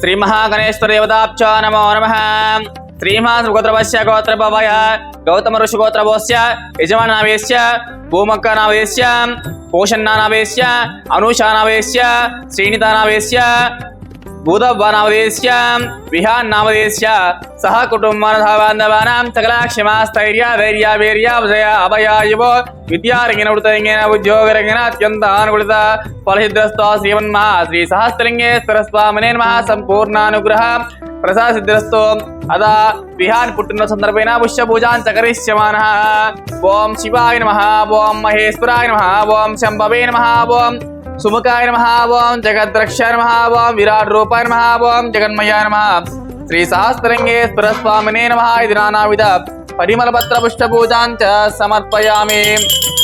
శ్రీ మహాగణేశ్వర దేవతాభ్చ నమో నమ. శ్రీమాన్ గోత్రవశ్య గోత్రభవయ గౌతమ ఋషి గోత్రవోస్య యజమానావేశ్య భూమక్కనావేశ్య పోషన్నానావేశ్య అనూషానావేశ్య శ్రీనితానావేశ్య భూతవ్వనామదేశ్య విహాన్నామదేశ్య సహ కుటుంబానాం సకల క్షమాస్థైర్య ధైర్య వీర్య విజయ అభయాయువో విద్యారంగిన వృతరంగిన ఉద్యోగరంగిన అత్యంత అనుకూలిత ఫలసిద్రస్తో శ్రీమన్మహా శ్రీ సహస్రలింగేశ్వర స్వామినే మహా సంపూర్ణానుగ్రహ ప్రసాద సిద్ధిరస్తో అదా విహాన్ పుట్టిన సందర్భేన పుష్య పూజాన్ చకరిష్యమాన ఓం శివాయ నమ ఓం మహేశ్వరాయ నమ ఓం శంభవే నమ ఓం సుముఖాయ నమ ఓం జగద్రక్ష నమ ఓం విరాట్ రూపాయ నమ ఓం జగన్మయాయ నమ శ్రీ సహస్రంగేశ్వర స్వామినే నమ ఇది నానావిధ పరిమళ పత్ర సమర్పయామి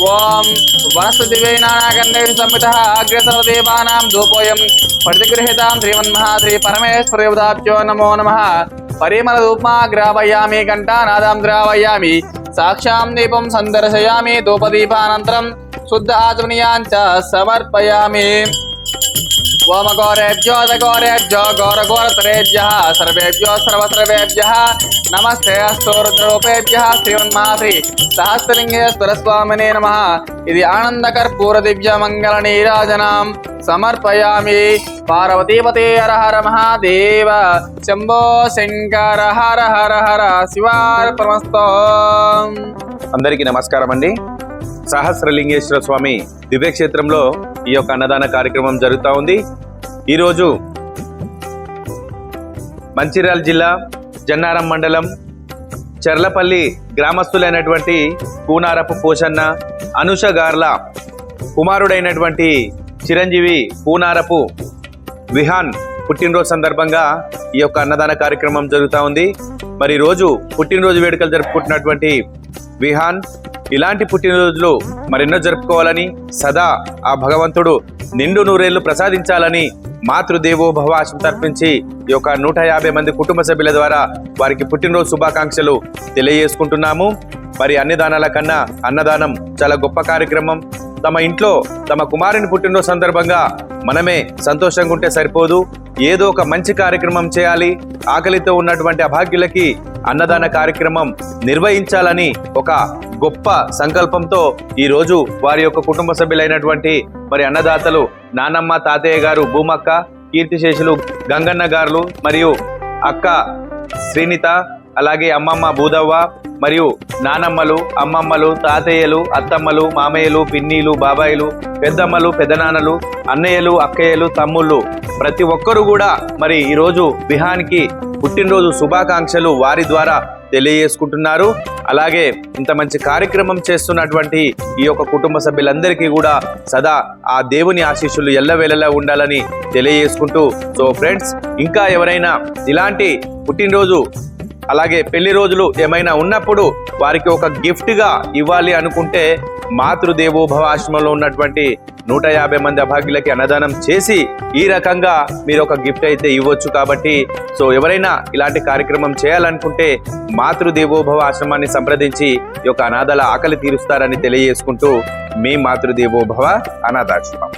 ఓం వనస్పతివే నానాగంధేషు సంహిత అగ్రసర్వదేవానాం ధూపోయం ప్రతిగృహితాం శ్రీమన్మహా శ్రీ పరమేశ్వర నమో నమ పరిమళ రూపమా గ్రావయామి ఘంటానాదం గ్రావయామి సాక్షాం దీపం సందర్శయామి ధూపదీపానంతరం శుద్ధ ఆచమనీయాంచ సమర్పయామి ఓమఘోరేభ్యో ఘోరేభ్యో గౌర ఘోరతరేభ్య సర్వేభ్యో సర్వ సర్వేభ్య నమస్తే అస్తు రుద్రరూపేభ్య శ్రీమన్మాశ్రీ సహస్రలింగేశ్వర స్వామినే నమ ఇది ఆనందకర్పూర దివ్య మంగళ నీరాజనాం సమర్పయామి పార్వతీపతే హర హర మహాదేవ శంభో శంకర హర హర హర శివార్పణస్తో అందరికీ నమస్కారం అండి సహస్రలింగేశ్వర స్వామి దివ్యక్షేత్రంలో ఈ యొక్క అన్నదాన కార్యక్రమం జరుగుతూ ఉంది. ఈరోజు మంచిర్యాల జిల్లా జన్నారం మండలం చెర్లపల్లి గ్రామస్తులైనటువంటి పూనారపు పోషన్న అనుష గార్ల కుమారుడైనటువంటి చిరంజీవి పూనారపు విహాన్ పుట్టినరోజు సందర్భంగా ఈ యొక్క అన్నదాన కార్యక్రమం జరుగుతూ ఉంది. మరి రోజు పుట్టినరోజు వేడుకలు జరుపుకుంటున్నటువంటి విహాన్ ఇలాంటి పుట్టినరోజులు మరెన్నో జరుపుకోవాలని సదా ఆ భగవంతుడు నిండు నూరేళ్ళు ప్రసాదించాలని మాతృదేవో భవ ఆశం తర్పించి ఈ యొక్క నూట యాభై మంది కుటుంబ సభ్యుల ద్వారా వారికి పుట్టినరోజు శుభాకాంక్షలు తెలియజేసుకుంటున్నాము. మరి అన్ని దానాల కన్నా అన్నదానం చాలా గొప్ప కార్యక్రమం. తమ ఇంట్లో తమ కుమారుని పుట్టినరోజు సందర్భంగా మనమే సంతోషంగా ఉంటే సరిపోదు. ఏదో ఒక మంచి కార్యక్రమం చేయాలి. ఆకలితో ఉన్నటువంటి అభాగ్యులకి అన్నదాన కార్యక్రమం నిర్వహించాలని ఒక గొప్ప సంకల్పంతో ఈరోజు వారి యొక్క కుటుంబ సభ్యులైనటువంటి మరి అన్నదాతలు నానమ్మ తాతయ్య గారు భూమక్క కీర్తిశేషులు గంగన్న గారులు మరియు అక్క శ్రీనిత అలాగే అమ్మమ్మ భూదవ్వ మరియు నానమ్మలు అమ్మమ్మలు తాతయ్యలు అత్తమ్మలు మామయ్యలు పిన్నీలు బాబాయిలు పెద్దమ్మలు పెదనాన్నలు అన్నయ్యలు అక్కయ్యలు తమ్ముళ్ళు ప్రతి ఒక్కరూ కూడా మరి ఈరోజు బిహాన్కి పుట్టినరోజు శుభాకాంక్షలు వారి ద్వారా తెలియజేసుకుంటున్నారు. అలాగే ఇంత మంచి కార్యక్రమం చేస్తున్నటువంటి ఈ యొక్క కుటుంబ సభ్యులందరికీ కూడా సదా ఆ దేవుని ఆశీస్సులు ఎల్లవేళలా ఉండాలని తెలియజేసుకుంటూ సో ఫ్రెండ్స్ ఇంకా ఎవరైనా ఇలాంటి పుట్టినరోజు అలాగే పెళ్ళి రోజులు ఏమైనా ఉన్నప్పుడు వారికి ఒక గిఫ్ట్గా ఇవ్వాలి అనుకుంటే మాతృదేవోభవ ఆశ్రమంలో ఉన్నటువంటి నూట యాభై మంది అభాగ్యులకి అన్నదానం చేసి ఈ రకంగా మీరు ఒక గిఫ్ట్ అయితే ఇవ్వచ్చు కాబట్టి సో ఎవరైనా ఇలాంటి కార్యక్రమం చేయాలనుకుంటే మాతృదేవోభవ ఆశ్రమాన్ని సంప్రదించి ఈ యొక్క అనాథల ఆకలి తీరుస్తారని తెలియజేసుకుంటూ మీ మాతృదేవోభవ అనాథాశ్రమం.